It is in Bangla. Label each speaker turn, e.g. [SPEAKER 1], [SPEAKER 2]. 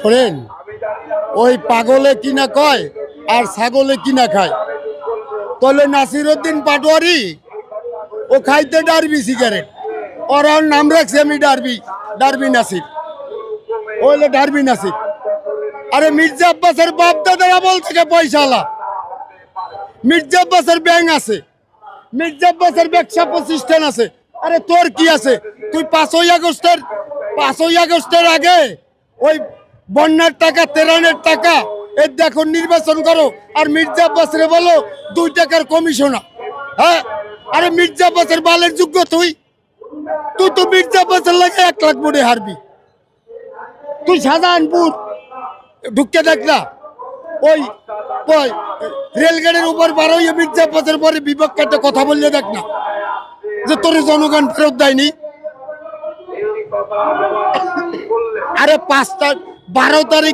[SPEAKER 1] শোনেন, ওই পাগলে কিনা কয় আর ছাগলে কিনা খায়? তাহলে নাসিরুদ্দিন পাটোয়ারি, ও খাইতে ডারবি সিগারেট ওর নাম রাখছি আমি ডারবি ডারবি নাসির। ও হলো ডারবি নাসির। আরে মির্জা আব্বাসের বাপ দাদারা বল থেকে পয়সালা মির্জা আব্বাসের ব্যাংক আছে। মির্জা আব্বাসের ব্যবসা প্রতিষ্ঠান আছে। আরে তোর কি আছে? তুই পাঁচই আগস্টের পাঁচই আগস্টের আগে ওই বন্যার টাকা, তেরানের টাকা। এর দেখো, নির্বাচন করো। আর মির্জা আব্বাসরে বলো, দুই টাকার কমিশনার হ্যাঁ? আরে মির্জা আব্বাসের বালের যোগ্য তুই। তুই তো মির্জা আব্বাসের লাগে এক লাখ ভোটে হারবি। তুই শাহজাহানপুর ঢুকতে দেখ না। ওই রেলগাড়ির উপর বারোই মির্জা আব্বাসের পরে বিপক্ষ একটা কথা বললে দেখ না। যে তোর জনগণ ফেরত দেয়নি। আরে পাঁচটা বারো তারিখে